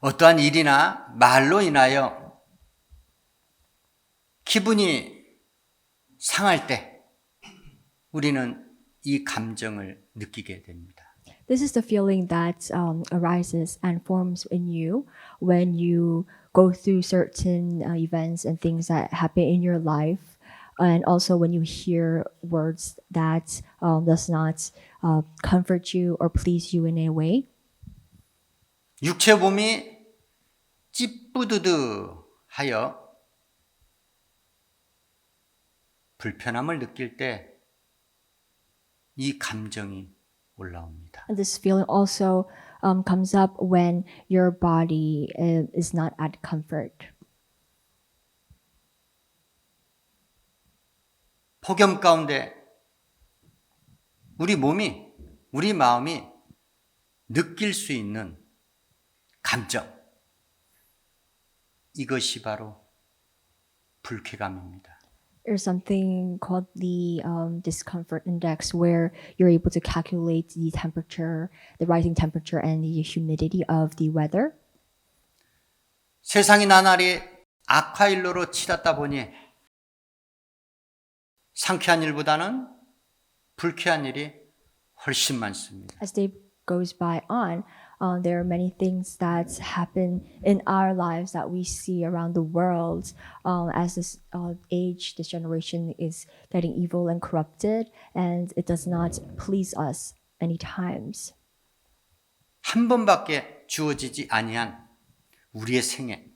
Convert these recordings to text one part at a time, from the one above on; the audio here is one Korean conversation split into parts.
어떠한 일이나 말로 인하여 기분이 상할 때 우리는 이 감정을 느끼게 됩니다. This is the feeling that um, arises and forms in you when you go through certain uh, events and things that happen in your life, and also when you hear words that um, does not uh, comfort you or please you in a way. 육체 몸이 찌뿌드드 하여 불편함을 느낄 때 이 감정이 올라옵니다. And this feeling also um, comes up when your body uh, is not at comfort. 폭염 가운데 우리 몸이, 우리 마음이 느낄 수 있는 감정. 이것이 바로 불쾌감입니다. There's something called the um, discomfort index where you're able to calculate the temperature, the rising temperature, and the humidity of the weather. 세상이 나날이 악화일로로 치닫다 보니 상쾌한 일보다는 불쾌한 일이 훨씬 많습니다. As day goes by on, uh, there are many things that happen in our lives that we see around the world um, as this uh, age, this generation is getting evil and corrupted, and it does not please us any times. 한 번밖에 주어지지 아니한 우리의 생애.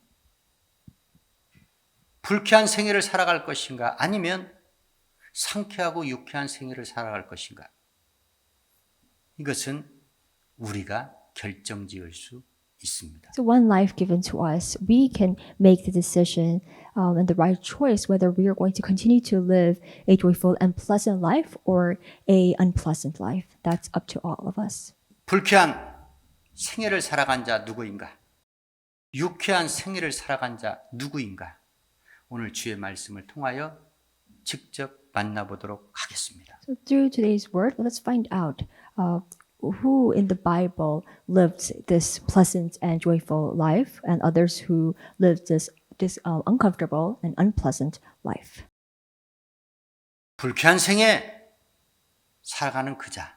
불쾌한 생애를 살아갈 것인가? 아니면 상쾌하고 유쾌한 생애를 살아갈 것인가? 이것은 우리가 결정지을 수 있습니다. So one life given to us, we can make the decision um, and the right choice whether we are going to continue to live a joyful and pleasant life or a unpleasant life. That's up to all of us. 불쾌한 생애를 살아간 자 누구인가? 유쾌한 생애를 살아간 자 누구인가? 오늘 주의 말씀을 통하여 직접 만나보도록 하겠습니다. So through today's word, let's find out uh, who in the Bible lived this pleasant and joyful life, and others who lived this this uh, uncomfortable and unpleasant life. 불쾌한 생에 살아가는 그자.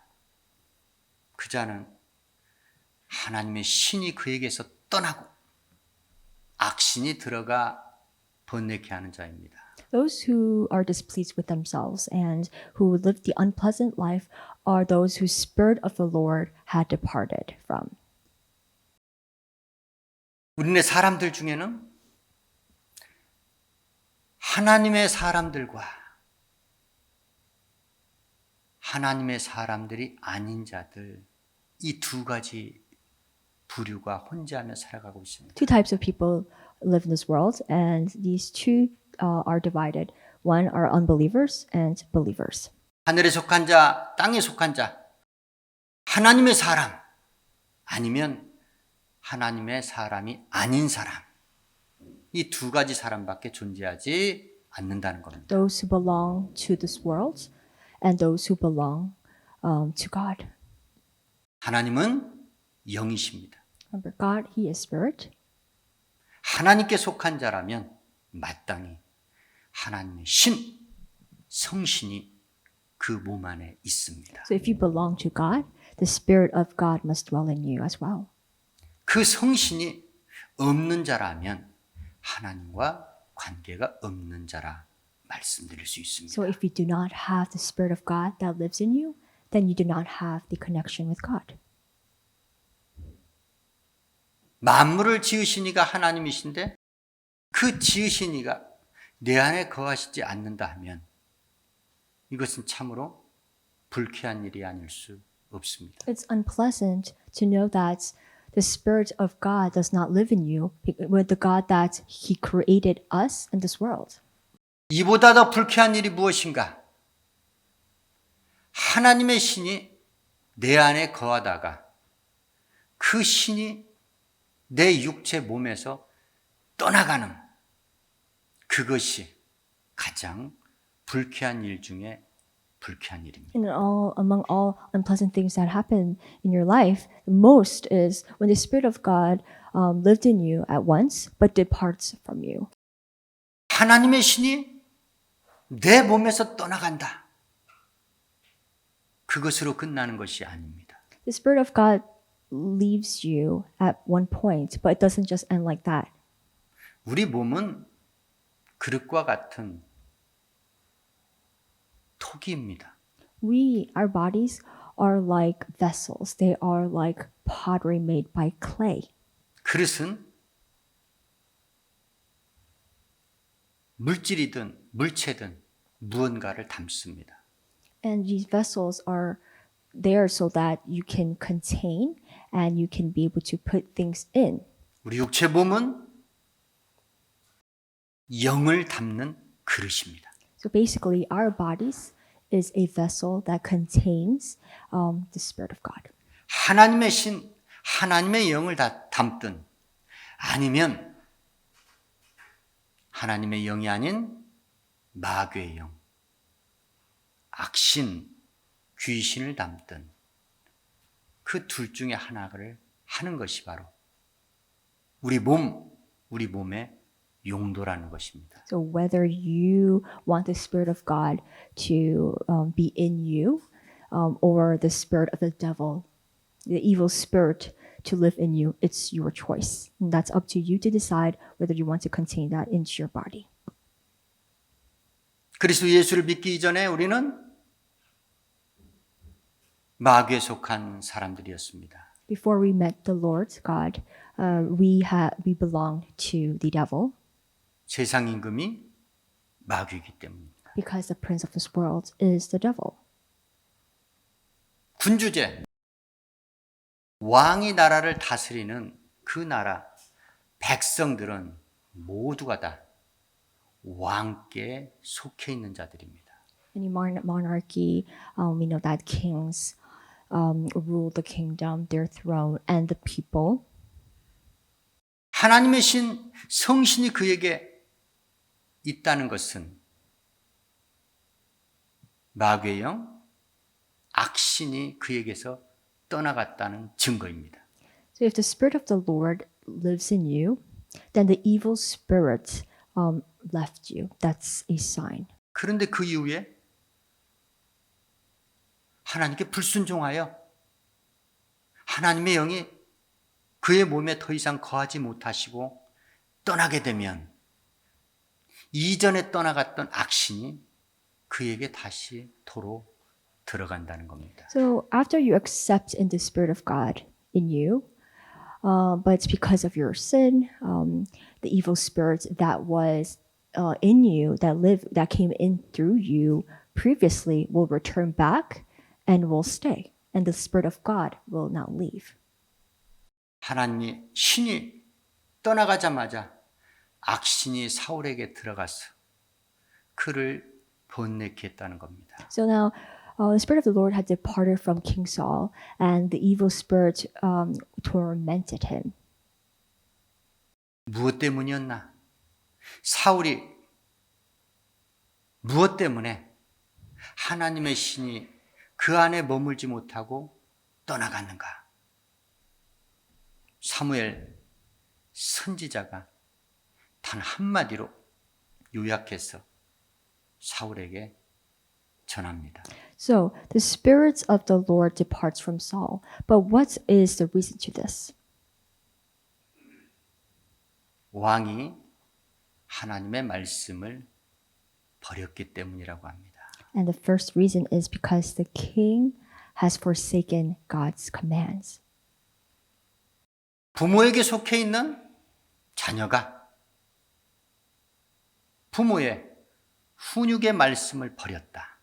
그자는 하나님의 신이 그에게서 떠나고 악신이 들어가 번뇌케 하는 자입니다. Those who are displeased with themselves and who live the unpleasant life are those whose spirit of the Lord had departed from. 우리네 사람들 중에는 하나님의 사람들과 하나님의 사람들이 아닌 자들 이 두 가지 부류가 혼자하며 살아가고 있습니다. Two types of people live in this world, and these two uh, are divided. One are unbelievers and believers. 하늘에 속한 자, 땅에 속한 자, 하나님의 사람, 아니면 하나님의 사람이 아닌 사람. 이 두 가지 사람밖에 존재하지 않는다는 겁니다. Those who belong to this world and those who belong um, to God. 하나님은 영이십니다. Remember, God, He is spirit. 하나님께 속한 자라면 마땅히 하나님의 신, 성신이 그 몸 안에 있습니다. So if you belong to God, the spirit of God must dwell in you as well. 그 성신이 없는 자라면 하나님과 관계가 없는 자라 말씀드릴 수 있습니다. So if you do not have the Spirit of God that lives in you, then you do not have the connection with God. 만물을 지으시니가 하나님이신데 그 지으시니가 내 안에 거하시지 않는다 하면 이것은 참으로 불쾌한 일이 아닐 수 없습니다. It's unpleasant to know that the Spirit of God does not live in you with the God that He created us in this world. 이보다 더 불쾌한 일이 무엇인가? 하나님의 신이 내 안에 거하다가 그 신이 내 육체 몸에서 떠나가는 그것이 가장 불쾌한 일 중에 불쾌한 일입니다. And all among all unpleasant things that happen in your life, the most is when the Spirit of God um, lived in you at once, but departs from you. 하나님의 신이 내 몸에서 떠나간다. 그것으로 끝나는 것이 아닙니다. The Spirit of God leaves you at one point, but it doesn't just end like that. 우리 몸은 그릇과 같은 토기입니다. We, our bodies, are like vessels. They are like pottery made by clay. 그릇은 물질이든 물체든 무언가를 담습니다. And these vessels are there so that you can contain and you can be able to put things in. 우리 육체 몸은 영을 담는 그릇입니다. So basically, our bodies is a vessel that contains um, the Spirit of God. 하나님의 신, 하나님의 영을 다 담든 아니면 하나님의 영이 아닌 마귀의 영, 악신, 귀신을 담든 그 둘 중에 하나를 하는 것이 바로 우리 몸, 우리 몸의 용도라는 것입니다. So whether you want the Spirit of God to um, be in you, um, or the spirit of the devil, the evil spirit to live in you, it's your choice. And that's up to you to decide whether you want to contain that into your body. 그리스도 예수를 믿기 이전에 우리는 마귀에 속한 사람들이었습니다. Before we met the Lord God, uh, we had we belonged to the devil 세상 임금이 마귀이기 때문입니다. because the prince of this world is the devil. 군주제 왕이 나라를 다스리는 그 나라 백성들은 모두가 다 왕께 속해 있는 자들입니다. Any mon- monarchy, um, we know that kings um, rule the kingdom, their throne, and the people. 하나님의 신 성신이 그에게 있다는 것은 마귀의 영 악신이 그에게서 떠나갔다는 증거입니다. So if the spirit of the Lord lives in you, then the evil spirit um, left you. That's a sign. 그런데 그 이후에 하나님께 불순종하여 하나님의 영이 그의 몸에 더 이상 거하지 못하시고 떠나게 되면 이전에 떠나갔던 악신이 그에게 다시 도로 들어간다는 겁니다. So after you accept in the spirit of God in you, uh, but it's because of your sin, um, the evil spirit that was uh, in you, that lived, that came in through you previously, will return back and will stay, and the spirit of God will not leave. 하나님이 신이 떠나가자마자 악신이 사울에게 들어가서 그를 번뇌케 했다는 겁니다. So now, uh, the spirit of the Lord had departed from King Saul, and the evil spirit um, tormented him. 무엇 때문이었나? 사울이 무엇 때문에 하나님의 신이 그 안에 머물지 못하고 떠나갔는가? 사무엘 선지자가 단 한마디로 요약해서 사울에게 전합니다. So the spirit of the Lord departs from Saul. But what is the reason to this? 왕이 하나님의 말씀을 버렸기 때문이라고 합니다. And the first reason is because the king has forsaken God's commands. 부모에게 속해 있는 자녀가 부모의 훈육의 말씀을 버렸다.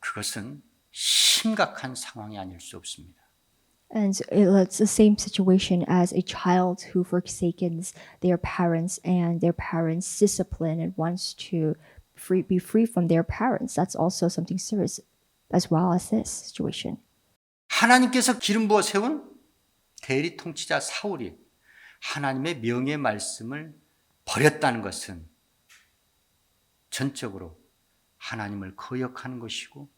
그것은 심각한 상황이 아닐 수 없습니다. And it's the same situation as a child who forsakens their parents and their parents' discipline and wants to free, be free from their parents. That's also something serious as well as this situation. 하나님께서 기름 부어 세운 대리 통치자 사울이 하나님의 명예 말씀을 버렸다는 것은 전적으로 하나님을 거역하는 것이고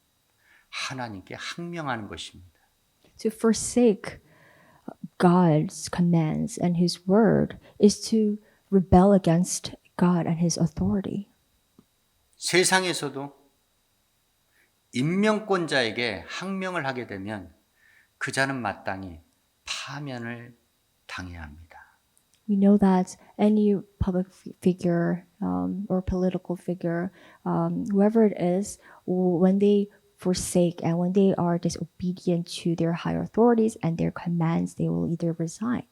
하나님께 항명하는 것입니다. To forsake God's commands and His word is to rebel against God and His authority. 세상에서도 임명권자에게 항명을 하게 되면 그 자는 마땅히 파면을 당해야 합니다. We know that any public f- figure um, or political figure, um, whoever it is, w- when they forsake and when they are disobedient to their higher authorities and their commands, they will either resign.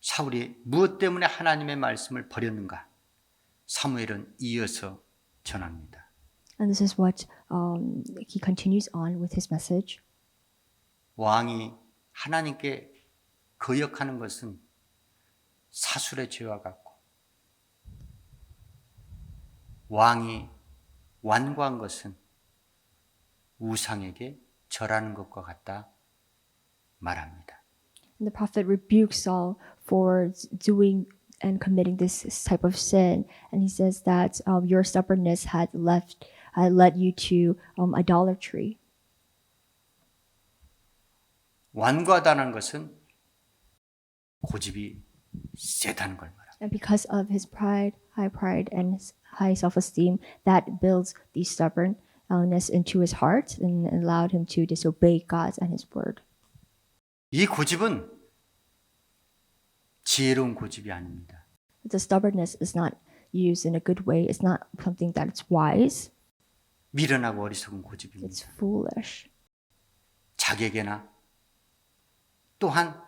사울이 무엇 때문에 하나님의 말씀을 버렸는가? 사무엘은 이어서 전합니다. And this is what um, he continues on with his message. 왕이 하나님께 거역하는 것은 사술의 죄와 같고 왕이 완고한 것은 우상에게 절하는 것과 같다 말합니다. And the prophet rebukes Saul for doing and committing this type of sin, and he says that um, your stubbornness had left had led you to um, idolatry. 완고하다는 것은 고집이 세다는 걸 말합니다. And because of his pride, high pride, and his high self-esteem, that builds the stubbornness into his heart and allowed him to disobey God and His word. 이 고집은 지혜로운 고집이 아닙니다. The stubbornness is not used in a good way. It's not something that's wise. 미련하고 어리석은 고집입니다. It's foolish. 자객에나 또한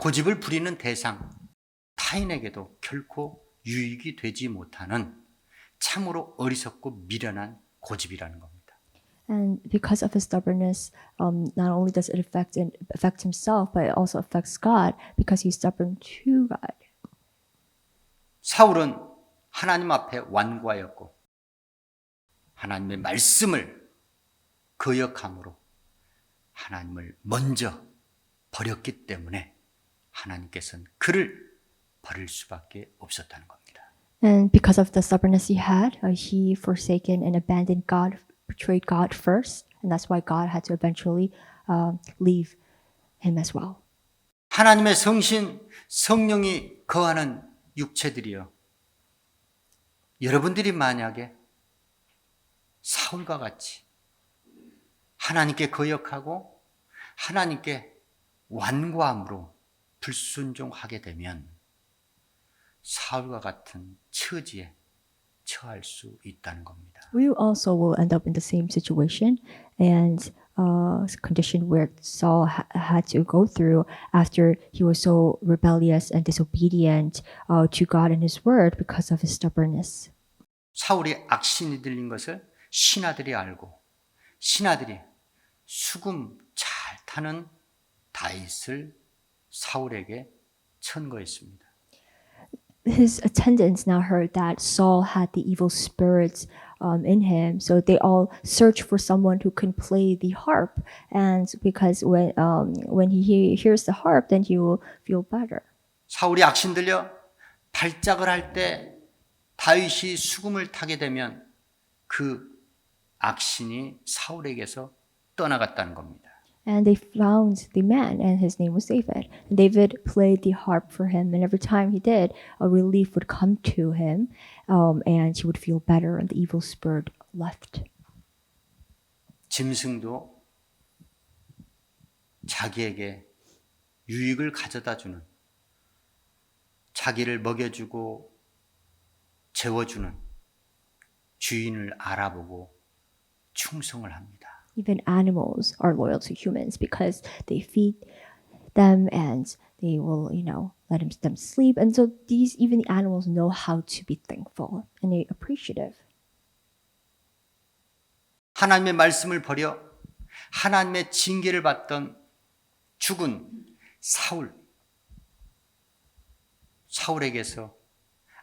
고집을 부리는 대상 타인에게도 결코 유익이 되지 못하는 참으로 어리석고 미련한 고집이라는 겁니다. And because of his stubbornness, um, not only does it affect and affect himself, but it also affects God because he's stubborn to God. 사울은 하나님 앞에 완고하였고 하나님의 말씀을 거역함으로 하나님을 먼저 버렸기 때문에 하나님께서는 그를 버릴 수밖에 없었다는 겁니다. And because of the stubbornness he had, uh, he forsaken and abandoned God, betrayed God first, and that's why God had to eventually um, leave him as well. 하나님의 성신 성령이 거하는 육체들이여 여러분들이 만약에 사울과 같이 하나님께 거역하고 하나님께 완고함으로 불순종하게 되면 사울과 같은 처지에 처할 수 있다는 겁니다. We also will end up in the same situation and uh, condition where Saul ha- had to go through after he was so rebellious and disobedient uh, to God and His Word because of his stubbornness. 사울이 악신이 들린 것을 신하들이 알고 신하들이 수금 잘 타는 다윗을 사울에게 천거했습니다. his attendants now heard that Saul had the evil spirits um, in him, so they all searched for someone who can play the harp. And because when um, when he he hears the harp, then he will feel better. 사울이 악신 들려 발작을 할 때 다윗이 수금을 타게 되면 그 악신이 사울에게서 떠나갔다는 겁니다. And they found the man, and his name was David. And David played the harp for him, and every time he did, a relief would come to him, um, and he would feel better, and the evil spirit left. 짐승도 자기에게 유익을 가져다 주는 자기를 먹여주고 재워주는 주인을 알아보고 충성을 합니다. Even animals are loyal to humans because they feed them and they will, you know, let them, them sleep. And so these, even the animals know how to be thankful and they appreciative. 하나님의 말씀을 버려 하나님의 징계를 받던 죽은 사울. 사울에게서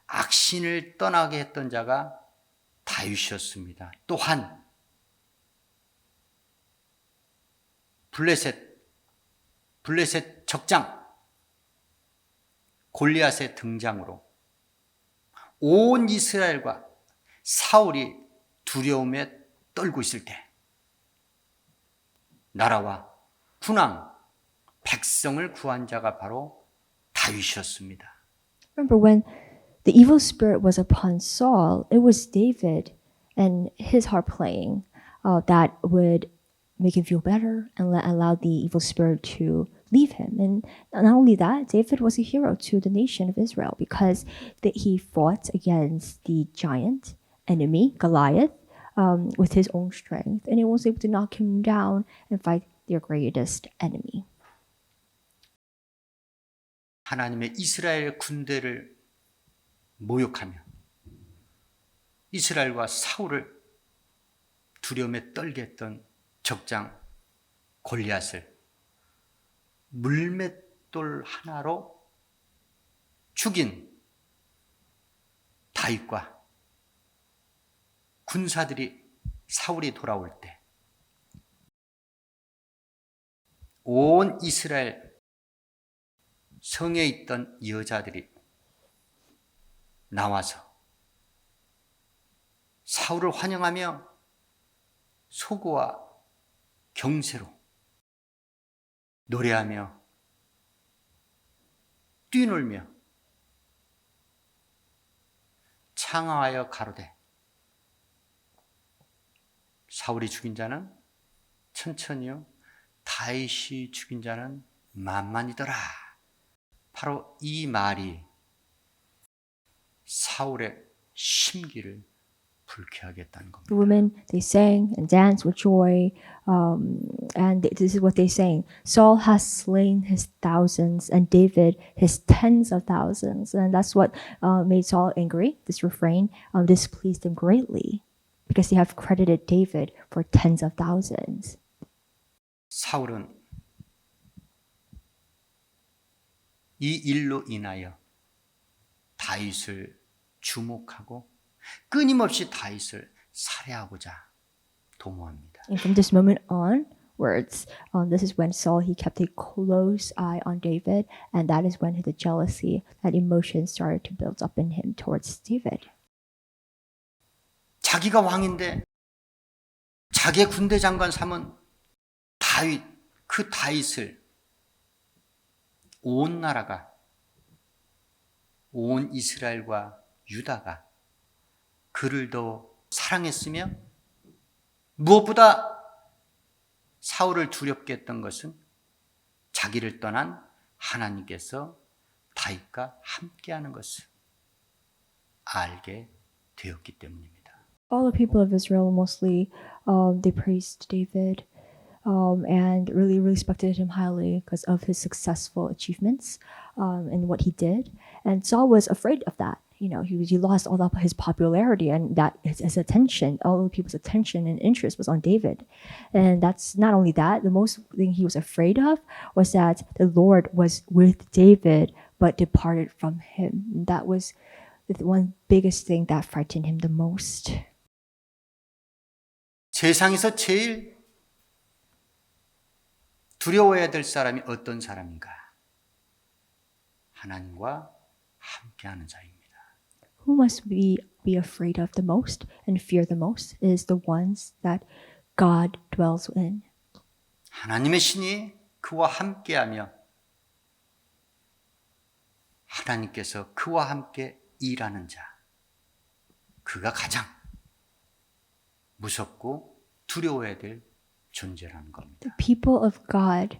악신을 떠나게 했던 자가 다윗이었습니다. 또한 블레셋 블레셋 적장 골리앗의 등장으로 온 이스라엘과 사울이 두려움에 떨고 있을 때 나라와 군왕 백성을 구한 자가 바로 다윗이었습니다. Remember when the evil spirit was upon Saul, it was David and his harp playing uh, that would make him feel better and let, allow the evil spirit to leave him. And not only that, David was a hero to the nation of Israel because that he fought against the giant enemy, Goliath, um, with his own strength, and he was able to knock him down and fight their greatest enemy. 하나님의 이스라엘 군대를 모욕하며 이스라엘과 사울을 두려움에 떨게 했던 적장 골리앗을 물맷돌 하나로 죽인 다윗과 군사들이 사울이 돌아올 때 온 이스라엘 성에 있던 여자들이 나와서 사울을 환영하며 소고와 경세로 노래하며 뛰놀며 창하하여 가로되 사울이 죽인 자는 천천히요 다윗이 죽인 자는 만만이더라. 바로 이 말이 사울의 심기를 불쾌하게 했다는 겁니다. The women they sang and danced with joy, um, and th- this is what they sang: Saul has slain his thousands, and David his tens of thousands. And that's what uh, made Saul angry. This refrain um, displeased him greatly, because they have credited David for tens of thousands. 사울은 이 일로 인하여 다윗을 주목하고 끊임없이 다윗을 살해하고자 도모합니다. And from this moment onwards, um, this is when Saul he kept a close eye on David, and that is when the jealousy, that emotion started to build up in him towards David. 자기가 왕인데 자기의 군대 장관 삼은 다윗 그 다윗을 온 나라가 온 이스라엘과 유다가 그를 더 사랑했으며 무엇보다 사울을 두렵게 했던 것은 자기를 떠난 하나님께서 다윗과 함께하는 것을 알게 되었기 때문입니다. all the people of Israel mostly um, they praised David um, and really respected him highly because of his successful achievements um, and what he did. And Saul was afraid of that. You know, he was, he lost all of his popularity and that his, his attention, all the people's attention and interest was on David. And that's not only that. The most thing he was afraid of was that the Lord was with David but departed from him. And that was the one biggest thing that frightened him the most. 세상에서 제일 두려워해야 될 사람이 어떤 사람인가? 하나님과 함께하는 자입니다. who must we be afraid of the most and fear the most is the ones that God dwells in. 하나님의 신이 그와 함께하며 하나님께서 그와 함께 일하는 자. 그가 가장 무섭고 두려워해야 될 존재라는 겁니다. The people of God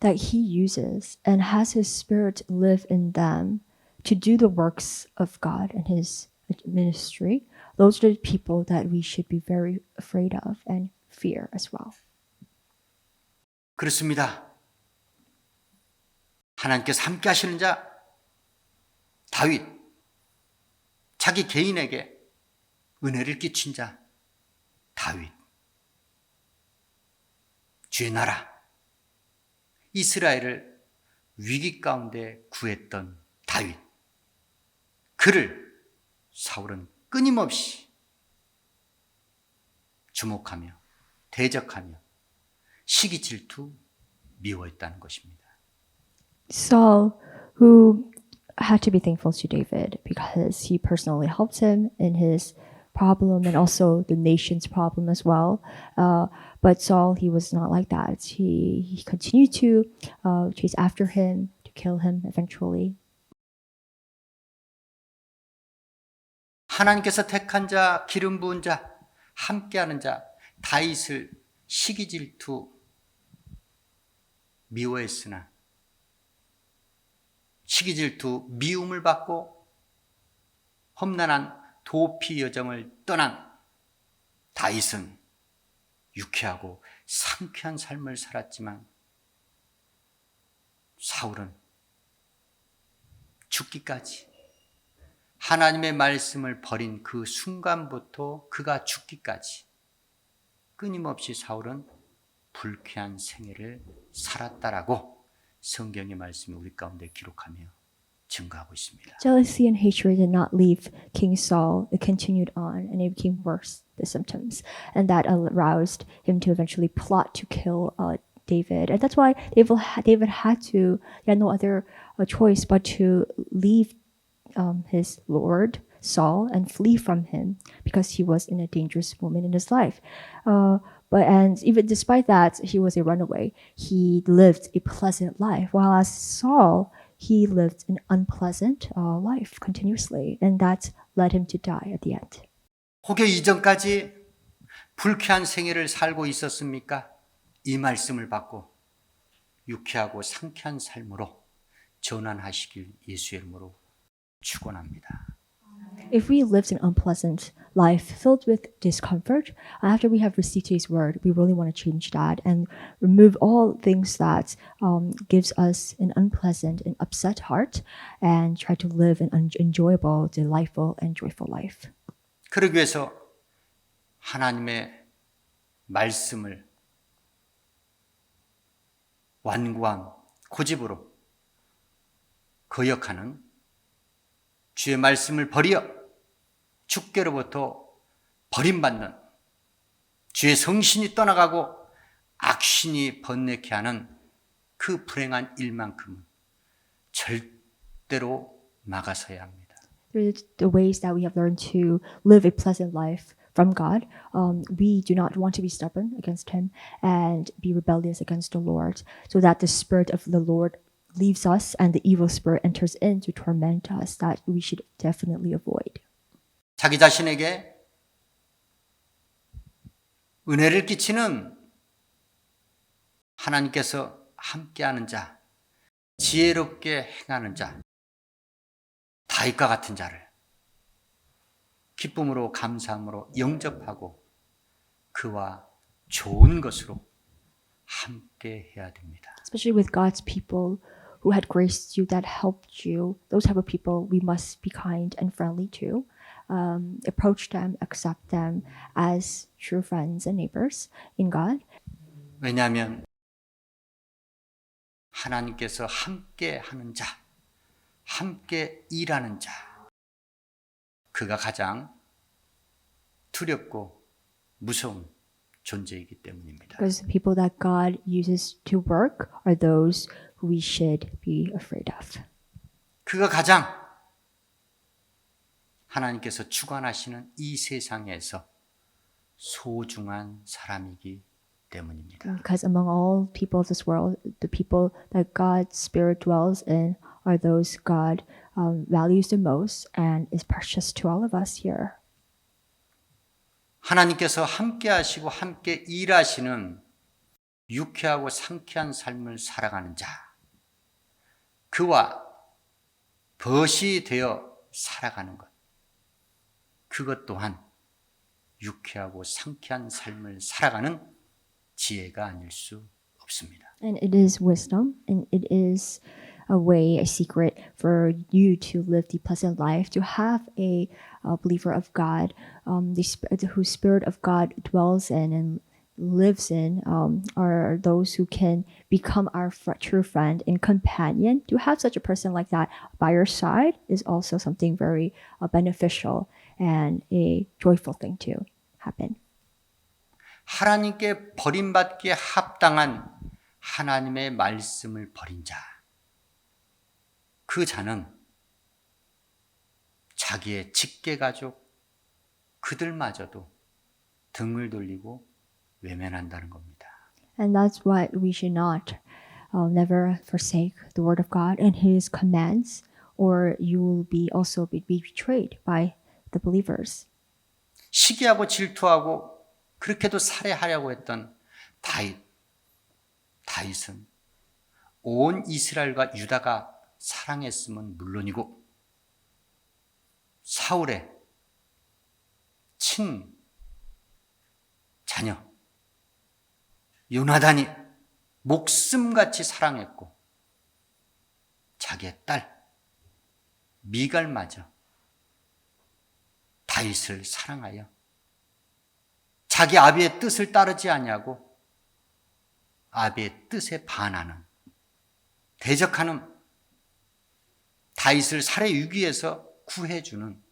that He uses and has His Spirit live in them to do the works of God and His ministry, those are the people that we should be very afraid of and fear as well. 그렇습니다. 하나님께서 함께 하시는 자, 다윗, 자기 개인에게 은혜를 끼친 자, 다윗. 주의 나라, 이스라엘을 위기 가운데 구했던 다윗. 그를 사울은 끊임없이 주목하며 대적하며 시기 질투 미워했다는 것입니다. Saul, who had to be thankful to David because he personally helped him in his problem and also the nation's problem as well. Uh, but Saul, he was not like that. He he continued to uh, chase after him to kill him eventually. 하나님께서 택한 자, 기름 부은 자, 함께하는 자, 다윗을 시기 질투 미워했으나 시기 질투 미움을 받고 험난한 도피 여정을 떠난 다윗은 유쾌하고 상쾌한 삶을 살았지만 사울은 죽기까지 하나님의 말씀을 버린 그 순간부터 그가 죽기까지 끊임없이 사울은 불쾌한 생애를 살았다라고 성경의 말씀이 우리 가운데 기록하며 증거하고 있습니다. Jealousy and hatred did not leave King Saul. It continued on and it became worse, the symptoms. And that aroused him to eventually plot to kill uh, David. And that's why David, David had to, he had no other uh, choice but to leave um, his Lord, Saul, and flee from him because he was in a dangerous moment in his life. Uh, but and even despite that, he was a runaway. He lived a pleasant life, while as Saul, he lived an unpleasant uh, life continuously, and that led him to die at the end. 혹여 이전까지 불쾌한 생애를 살고 있었습니까? 이 말씀을 받고 유쾌하고 상쾌한 삶으로 전환하시길 예수의 이름으로 축원합니다. If we lived an unpleasant life filled with discomfort, after we have received His word, we really want to change that and remove all things that um, gives us an unpleasant and upset heart, and try to live an un- enjoyable, delightful, and joyful life. 그러기 위해서 하나님의 말씀을 완고한 고집으로 거역하는 주의 말씀을 버리어 주께로부터 버림받는 주의 성신이 떠나가고 악신이 번뇌케 하는 그 불행한 일만큼은 절대로 막아서야 합니다. Through the ways that we have learned to live a pleasant life from God, um, we do not want to be stubborn against Him and be rebellious against the Lord, so that the Spirit of the Lord leaves us and the evil spirit enters in to torment us. That we should definitely avoid. 자기 자신에게 은혜를 끼치는 하나님께서 함께하는 자, 지혜롭게 행하는 자, 다윗과 같은 자를 기쁨으로 감사함으로 영접하고 그와 좋은 것으로 함께 해야 됩니다. especially with God's people who had graced you, that helped you. Those type of people we must be kind and friendly to. Um, approach them, accept them as true friends and neighbors in God. 왜냐하면 하나님께서 함께 하는 자, 함께 일하는 자, 그가 가장 두렵고 무서운 존재이기 때문입니다. Because the people that God uses to work are those who we should be afraid of. 그가 가장 하나님께서 주관하시는 이 세상에서 소중한 사람이기 때문입니다. Because among all people of this world, the people that God's Spirit dwells in are those God um, values the most and is precious to all of us here. 하나님께서 함께 하시고 함께 일하시는 유쾌하고 상쾌한 삶을 살아가는 자, 그와 벗이 되어 살아가는 것, 그것 또한 유쾌하고 상쾌한 삶을 살아가는 지혜가 아닐 수 없습니다. And it is wisdom, and it is a way, a secret for you to live the pleasant life, to have a, a believer of God, um, the whose spirit of God dwells in and lives in, um, are those who can become our fr- true friend and companion. To have such a person like that by your side is also something very uh, beneficial and a joyful thing to happen. 하나님께 버림받기에 합당한 하나님의 말씀을 버린 자, 그 자는 자기의 직계 가족 그들마저도 등을 돌리고 외면한다는 겁니다. And that's why we should not uh, never forsake the word of God and his commands, or you will be also be betrayed by the believers. 시기하고 질투하고 그렇게도 살해하려고 했던 다윗. 다윗은 온 이스라엘과 유다가 사랑했음은 물론이고 사울의 친 자녀 요나단이 목숨같이 사랑했고 자기의 딸 미갈마저 다윗을 사랑하여 자기 아비의 뜻을 따르지 아니하고 아비의 뜻에 반하는 대적하는 다윗을 살해 위기에서 구해주는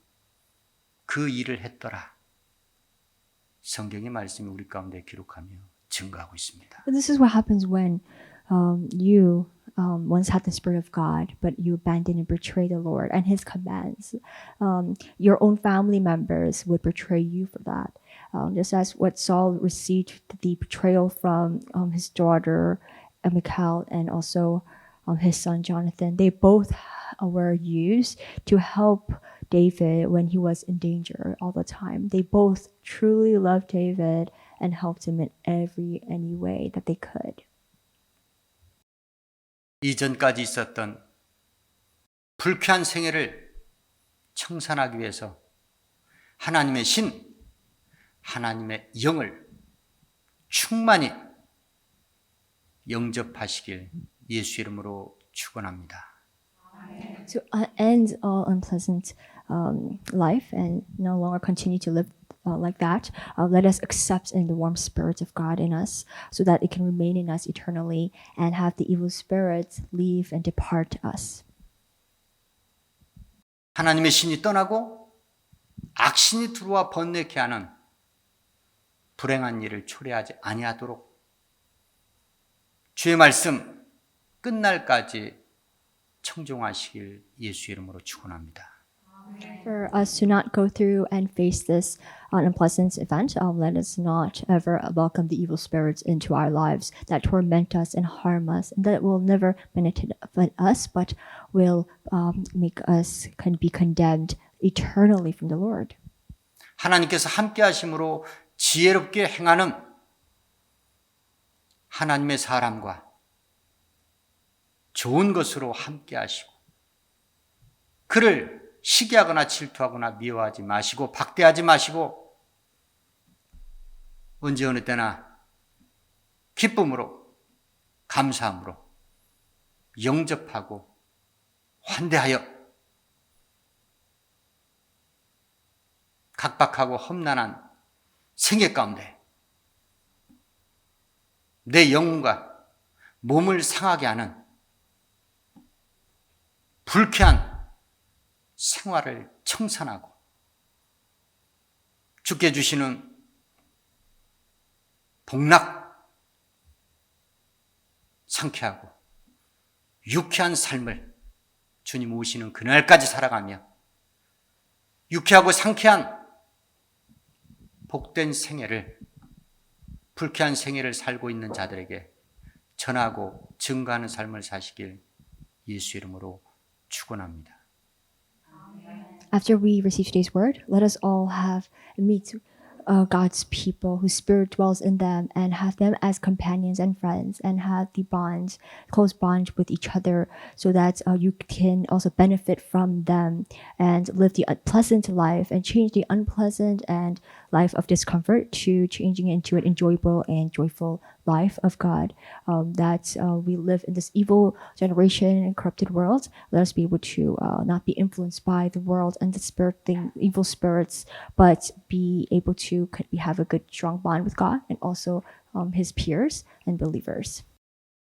그 일을 했더라. 성경의 말씀이 우리 가운데 기록하며 증거하고 있습니다. But this is what happens when um, you um, once had the Spirit of God, but you abandon and betray the Lord and His commands. Um, your own family members would betray you for that. Um, just as what Saul received the betrayal from um, his daughter uh, Michal and also um, his son Jonathan, they both uh, were used to help David when he was in danger all the time. They both truly loved David and helped him in every any way that they could. 이전까지 있었던 불쾌한 생애를 청산하기 위해서 하나님의 신, 하나님의 영을 충만히 영접하시길 예수 이름으로 축원합니다. To uh, end all unpleasant um, life and no longer continue to live uh, like that, uh, let us accept in the warm spirit of God in us so that it can remain in us eternally and have the evil spirits leave and depart us. 하나님의 신이 떠나고 악신이 들어와 번뇌케 하는 불행한 일을 초래하지 아니하도록 주의 말씀 끝날까지 청종하시길 예수 이름으로 축원합니다. For us to not go through and face this unpleasant event, um, let us not ever welcome the evil spirits into our lives that torment us and harm us, and that will never benefit us, but will um, make us can be condemned eternally from the Lord. 하나님께서 함께 하심으로 지혜롭게 행하는 하나님의 사람과 좋은 것으로 함께 하시고 그를 시기하거나 질투하거나 미워하지 마시고 박대하지 마시고 언제 어느 때나 기쁨으로 감사함으로 영접하고 환대하여 각박하고 험난한 생애 가운데 내 영혼과 몸을 상하게 하는 불쾌한 생활을 청산하고 주께 주시는 복락 상쾌하고 유쾌한 삶을 주님 오시는 그날까지 살아가며 유쾌하고 상쾌한 복된 생애를 불쾌한 생애를 살고 있는 자들에게 전하고 증가하는 삶을 사시길 예수 이름으로 축원합니다. After we receive today's word, let us all have meet uh, God's people whose spirit dwells in them and have them as companions and friends and have the bonds, close bond with each other so that uh, you can also benefit from them and live the pleasant life and change the unpleasant and life of discomfort to changing into an enjoyable and joyful life of God. Um, that uh, we live in this evil generation and corrupted world. Let us be able to uh, not be influenced by the world and the spirit evil spirits, but be able to could we have a good strong bond with God and also um, His peers and believers.